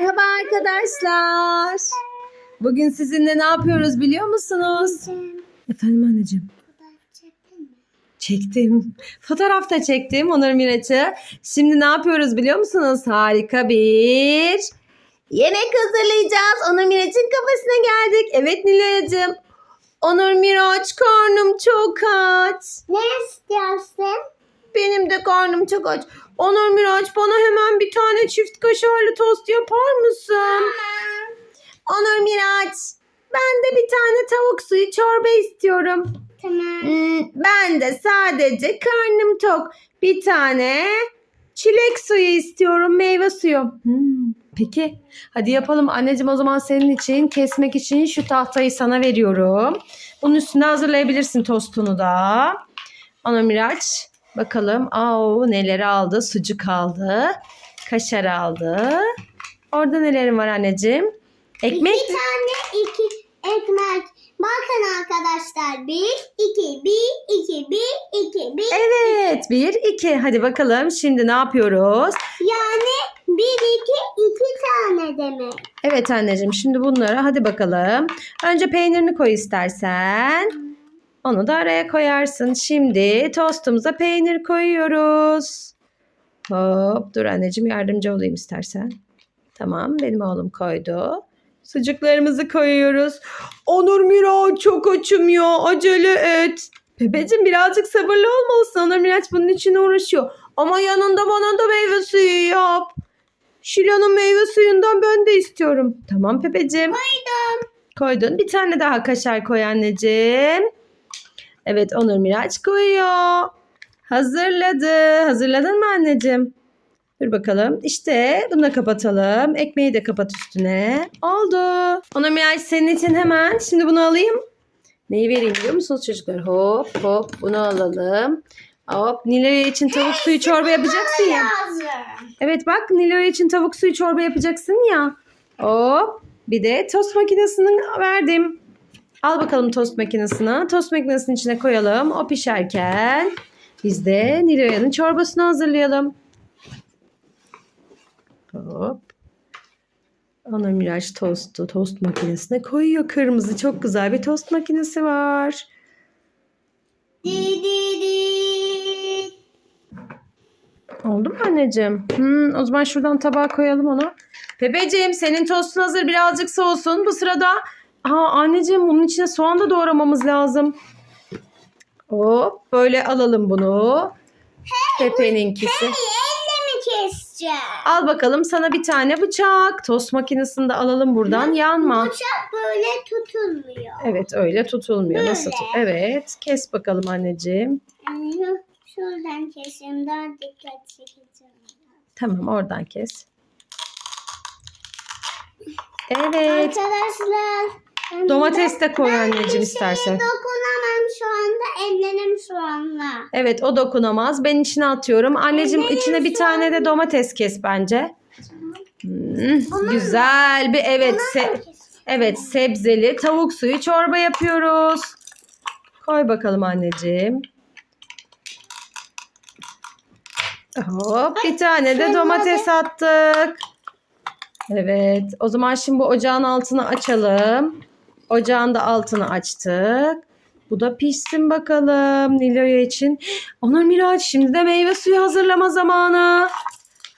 Merhaba arkadaşlar. Bugün sizinle ne yapıyoruz biliyor musunuz? Efendim anneciğim. Çektim. Fotoğraf da çektim Onur Miraç'ı. Şimdi ne yapıyoruz biliyor musunuz? Harika bir yemek hazırlayacağız. Onur Miraç'ın kafesine geldik. Evet Nilay'cığım. Onur Miraç karnım çok aç. Ne istiyorsun? Benim de karnım çok aç. Onur Miraç bana hemen bir tane çift kaşarlı tost yapar mısın? Onur Miraç ben de bir tane tavuk suyu çorba istiyorum. Tamam. Hmm, ben de sadece karnım tok. Bir tane çilek suyu istiyorum, meyve suyu. Hmm, peki, hadi yapalım. Anneciğim o zaman senin için kesmek için şu tahtayı sana veriyorum. Bunun üstüne hazırlayabilirsin tostunu da. Ana Miraç, bakalım. Aa, neleri aldı? Sucuk aldı, kaşar aldı. Orada nelerin var anneciğim? Ekmek. İki tane iki ekmek. Bakın arkadaşlar. Bir, iki, bir, iki, bir, iki, bir. Evet, bir, iki. Hadi bakalım şimdi ne yapıyoruz? Yani bir, iki, iki tane demek. Evet anneciğim şimdi bunları hadi bakalım. Önce peynirini koy istersen. Onu da araya koyarsın. Şimdi tostumuza peynir koyuyoruz. Hop dur anneciğim yardımcı olayım istersen. Tamam benim oğlum koydu. Sucuklarımızı koyuyoruz. Onur Miraç çok açım ya acele et. Bebeğim birazcık sabırlı olmalısın. Onur Miraç bunun için uğraşıyor. Ama yanında bana da meyve suyu yap. Şilan'ın meyve suyundan ben de istiyorum. Tamam Pepeciğim. Koydum. Koydun. Bir tane daha kaşar koy anneciğim. Evet Onur Miraç koyuyor. Hazırladı. Hazırladın mı anneciğim? Dur bakalım. İşte bunu da kapatalım. Ekmeği de kapat üstüne. Oldu. Onur Miraç senin için hemen. Şimdi bunu alayım. Neyi vereyim biliyor musunuz çocuklar? Hop hop bunu alalım. Hop Nilo'ya için tavuk suyu çorba yapacaksın ya. Lazım. Evet bak Nilo'ya için tavuk suyu çorba yapacaksın ya. Hop. Bir de tost makinesini verdim. Al bakalım tost makinesini. Tost makinesinin içine koyalım. O pişerken biz de Nilo'yanın çorbasını hazırlayalım. Hop. Ana Miraç tostu tost makinesine koyuyor. Kırmızı çok güzel bir tost makinesi var. Di di di. Oldu mu anneciğim? Hmm, o zaman şuradan tabağa koyalım onu. Bebeğim senin tostun hazır birazcık soğusun. Bu sırada Aa, anneciğim bunun içine soğan da doğramamız lazım. Hop böyle alalım bunu. Pepe'ninkisi. Elle mi keseceğim? Al bakalım sana bir tane bıçak. Tost makinesini de alalım buradan. Yanma. Bıçak böyle tutulmuyor. Evet öyle tutulmuyor. Nasıl Böyle. tut? Evet. Kes bakalım anneciğim. Şu- şuradan keseyim daha dikkat çekeceğim. Tamam oradan kes. Evet. Arkadaşlar. Ben Domates de koy ben anneciğim istersen. dokunamam şu anda. Ellerim şu anda. Evet o dokunamaz. Ben içine atıyorum. Anneciğim Benim içine bir tane de domates kes bence. Hmm, güzel bir evet se- evet sebzeli tavuk suyu çorba yapıyoruz. Koy bakalım anneciğim. Hop bir tane de domates attık. Evet o zaman şimdi bu ocağın altını açalım. Ocağın da altını açtık. Bu da pişsin bakalım Nilo'ya için. Onur Miraç şimdi de meyve suyu hazırlama zamanı.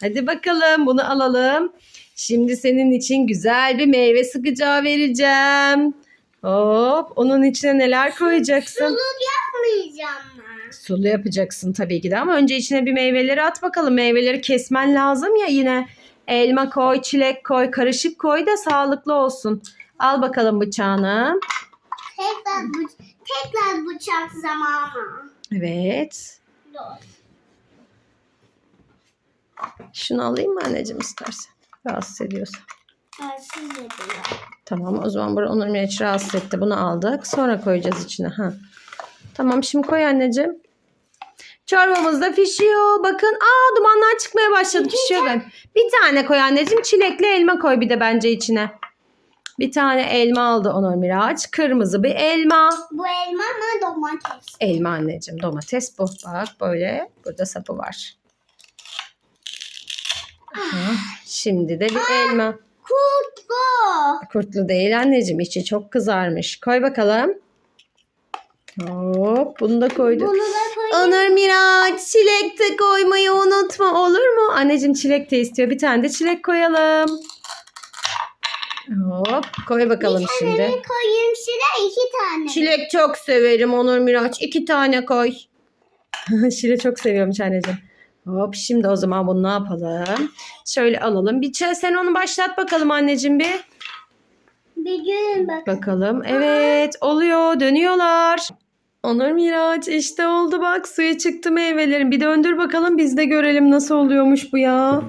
Hadi bakalım bunu alalım. Şimdi senin için güzel bir meyve sıkacağı vereceğim. Hop onun içine neler koyacaksın? Suluk yapmayacağım ben. Sulu yapacaksın tabii ki de ama önce içine bir meyveleri at bakalım. Meyveleri kesmen lazım ya yine. Elma koy, çilek koy, karışık koy da sağlıklı olsun. Al bakalım bıçağını. Tekrar, bıç- tekrar bıçak zamanı. Evet. Dur. Şunu alayım mı anneciğim istersen? Rahatsız ediyorsa. Tersiz ediyor. Tamam o zaman bunu Onur Miraç rahatsız etti. Bunu aldık. Sonra koyacağız içine. Ha. Tamam şimdi koy anneciğim. Çorbamız da pişiyor. Bakın aa dumanlar çıkmaya başladı. Pişiyor ben. Bir tane koy anneciğim. Çilekli elma koy bir de bence içine. Bir tane elma aldı Onur Miraç. Kırmızı bir elma. Bu elma mı domates? Elma anneciğim. Domates bu. Bak böyle. Burada sapı var. Ha, Şimdi de bir elma. Kurtlu. Kurtlu değil anneciğim. içi çok kızarmış. Koy bakalım. Hop bunu da koyduk. Bunu da. Onur Miraç çilek de koymayı unutma olur mu? Anneciğim çilek de istiyor. Bir tane de çilek koyalım. Hop koy bakalım Bir şimdi. tane koyayım şuraya iki tane. Çilek çok severim Onur Miraç. İki tane koy. Şile çok seviyormuş anneciğim. Hop şimdi o zaman bunu ne yapalım? Şöyle alalım. Bir çay sen onu başlat bakalım anneciğim bir. Bir gün bak. Bakalım. Evet oluyor. Dönüyorlar. Onur Miraç işte oldu bak suya çıktı meyvelerin. Bir döndür bakalım biz de görelim nasıl oluyormuş bu ya.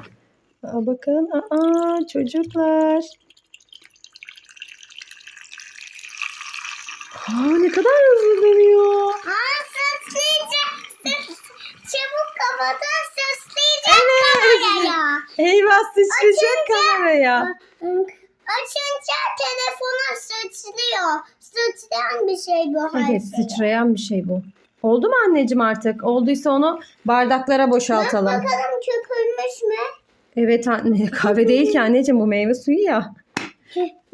Aa, bakın aa çocuklar. Aa, ne kadar hızlı dönüyor. Aa süsleyecek. Süs- Çabuk kafadan süsleyecek kameraya. Eyvah sıçrayacak kameraya. Açınca telefona sıçrıyor. Sıçrayan bir şey bu her Evet şeye. sıçrayan bir şey bu. Oldu mu anneciğim artık? Olduysa onu bardaklara boşaltalım. Bakalım köpürmüş mü? Evet anne kahve değil ki anneciğim bu meyve suyu ya.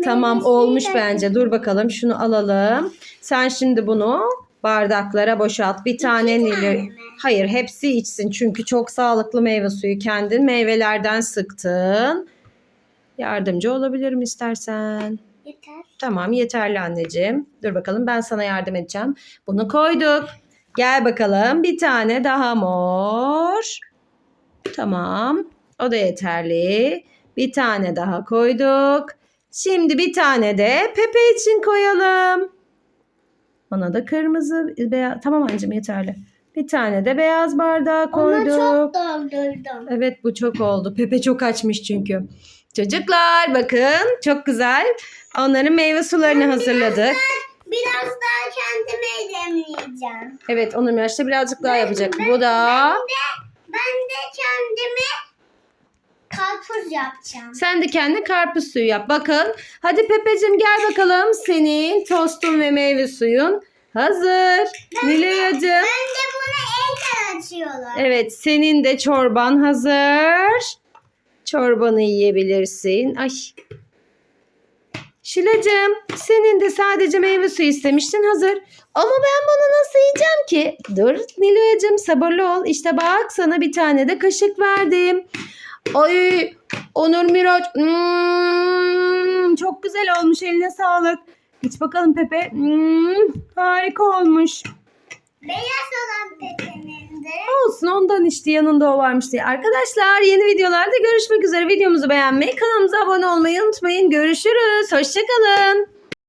Tamam suyu olmuş bence. Dur bakalım şunu alalım. Sen şimdi bunu bardaklara boşalt. Bir tane mi? Hayır hepsi içsin çünkü çok sağlıklı meyve suyu. Kendin meyvelerden sıktın. Yardımcı olabilirim istersen. Yeter. Tamam yeterli anneciğim. Dur bakalım ben sana yardım edeceğim. Bunu koyduk. Gel bakalım bir tane daha mor. Tamam. O da yeterli. Bir tane daha koyduk. Şimdi bir tane de Pepe için koyalım. Ona da kırmızı beyaz. Tamam anneciğim yeterli. Bir tane de beyaz bardağı Ona koyduk. çok doldurdum. Evet bu çok oldu. Pepe çok açmış çünkü. Çocuklar bakın çok güzel. Onların meyve sularını hazırladık. Biraz daha kendime demleyeceğim. Evet onun yaşta birazcık daha yapacak. Ben- Bu da Ben ben de kendime karpuz yapacağım. sen de kendi karpuz suyu yap. Bakın hadi Pepeciğim gel bakalım. Senin tostun ve meyve suyun hazır. Nilay'cığım. Ben de bunu elle açıyorum. Evet senin de çorban hazır. Çorbanı yiyebilirsin. Ay. Şilacığım senin de sadece meyve suyu istemiştin hazır. Ama ben bunu nasıl yiyeceğim ki? Dur Nilay'cığım sabırlı ol. İşte bak sana bir tane de kaşık verdim. Ay Onur Miraç. Hmm, çok güzel olmuş eline sağlık. İç bakalım Pepe. Hmm, harika olmuş. Beyaz olan pepenin de. Olsun ondan işte yanında o varmış diye. Arkadaşlar yeni videolarda görüşmek üzere. Videomuzu beğenmeyi, kanalımıza abone olmayı unutmayın. Görüşürüz. Hoşçakalın.